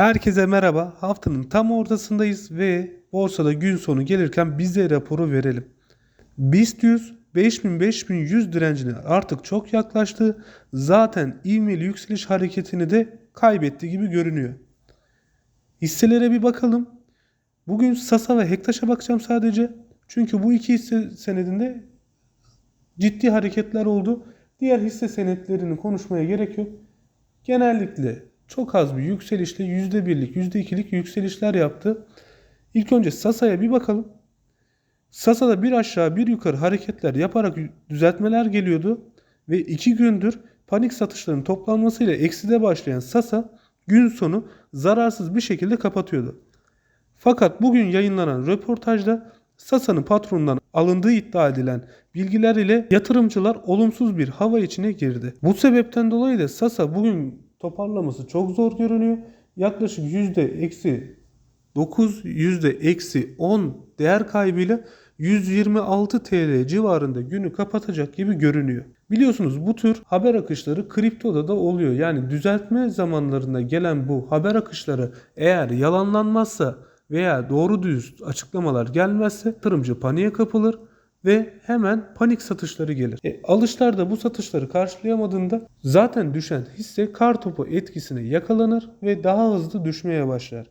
Herkese merhaba. Haftanın tam ortasındayız ve borsada gün sonu gelirken bize raporu verelim. BIST 100 5000-5100 direncine artık çok yaklaştı. Zaten ivmeli yükseliş hareketini de kaybetti gibi görünüyor. Hisselere bir bakalım. Bugün Sasa ve Hektaş'a bakacağım sadece. Çünkü bu iki hisse senedinde ciddi hareketler oldu. Diğer hisse senetlerini konuşmaya gerek yok. Genellikle çok az bir yükselişle %1'lik, %2'lik yükselişler yaptı. İlk önce Sasa'ya bir bakalım. Sasa'da bir aşağı bir yukarı hareketler yaparak düzeltmeler geliyordu. Ve iki gündür panik satışların toplanmasıyla ekside başlayan Sasa gün sonu zararsız bir şekilde kapatıyordu. Fakat bugün yayınlanan röportajda Sasa'nın patronundan alındığı iddia edilen bilgiler ile yatırımcılar olumsuz bir hava içine girdi. Bu sebepten dolayı da Sasa bugün toparlaması çok zor görünüyor. Yaklaşık yüzde eksi 9, yüzde eksi 10 değer kaybıyla 126 TL civarında günü kapatacak gibi görünüyor. Biliyorsunuz bu tür haber akışları kriptoda da oluyor. Yani düzeltme zamanlarında gelen bu haber akışları eğer yalanlanmazsa veya doğru düz açıklamalar gelmezse yatırımcı paniğe kapılır ve hemen panik satışları gelir. E, alışlar da bu satışları karşılayamadığında zaten düşen hisse kar topu etkisine yakalanır ve daha hızlı düşmeye başlar.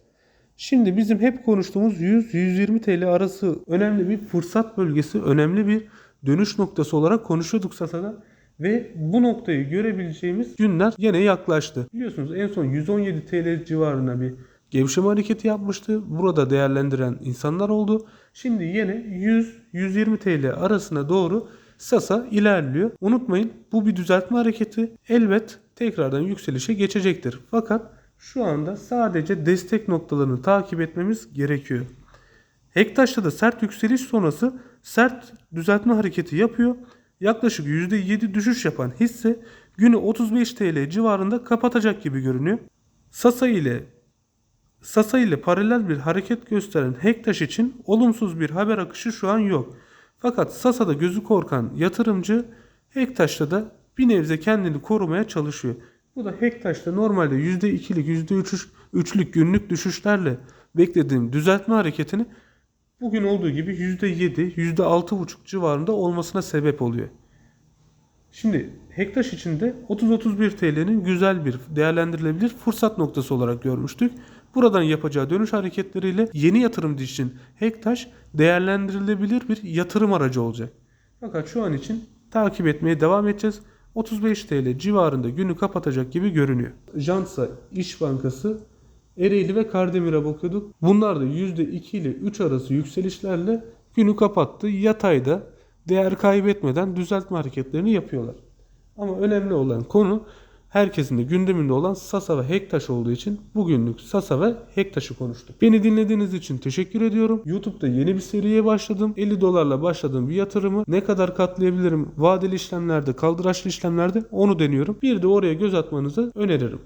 Şimdi bizim hep konuştuğumuz 100-120 TL arası önemli bir fırsat bölgesi, önemli bir dönüş noktası olarak konuşuyorduk Sasa'da. Ve bu noktayı görebileceğimiz günler yine yaklaştı. Biliyorsunuz en son 117 TL civarında bir gevşeme hareketi yapmıştı. Burada değerlendiren insanlar oldu. Şimdi yine 100-120 TL arasına doğru Sasa ilerliyor. Unutmayın bu bir düzeltme hareketi. Elbet tekrardan yükselişe geçecektir. Fakat şu anda sadece destek noktalarını takip etmemiz gerekiyor. Hektaş'ta da sert yükseliş sonrası sert düzeltme hareketi yapıyor. Yaklaşık %7 düşüş yapan hisse günü 35 TL civarında kapatacak gibi görünüyor. Sasa ile Sasa ile paralel bir hareket gösteren Hektaş için olumsuz bir haber akışı şu an yok. Fakat Sasa'da gözü korkan yatırımcı Hektaş'ta da bir nebze kendini korumaya çalışıyor. Bu da Hektaş'ta normalde %2'lik %3'lük günlük düşüşlerle beklediğim düzeltme hareketini bugün olduğu gibi %7, %6,5 civarında olmasına sebep oluyor. Şimdi Hektaş için de 30-31 TL'nin güzel bir değerlendirilebilir fırsat noktası olarak görmüştük. Buradan yapacağı dönüş hareketleriyle yeni yatırımcı için Hektaş değerlendirilebilir bir yatırım aracı olacak. Fakat şu an için takip etmeye devam edeceğiz. 35 TL civarında günü kapatacak gibi görünüyor. Jansa İş Bankası Ereğli ve Kardemir'e bakıyorduk. Bunlar da %2 ile 3 arası yükselişlerle günü kapattı. Yatayda değer kaybetmeden düzeltme hareketlerini yapıyorlar. Ama önemli olan konu herkesin de gündeminde olan Sasa ve Hektaş olduğu için bugünlük Sasa ve Hektaş'ı konuştuk. Beni dinlediğiniz için teşekkür ediyorum. YouTube'da yeni bir seriye başladım. 50 dolarla başladığım bir yatırımı ne kadar katlayabilirim vadeli işlemlerde, kaldıraçlı işlemlerde onu deniyorum. Bir de oraya göz atmanızı öneririm.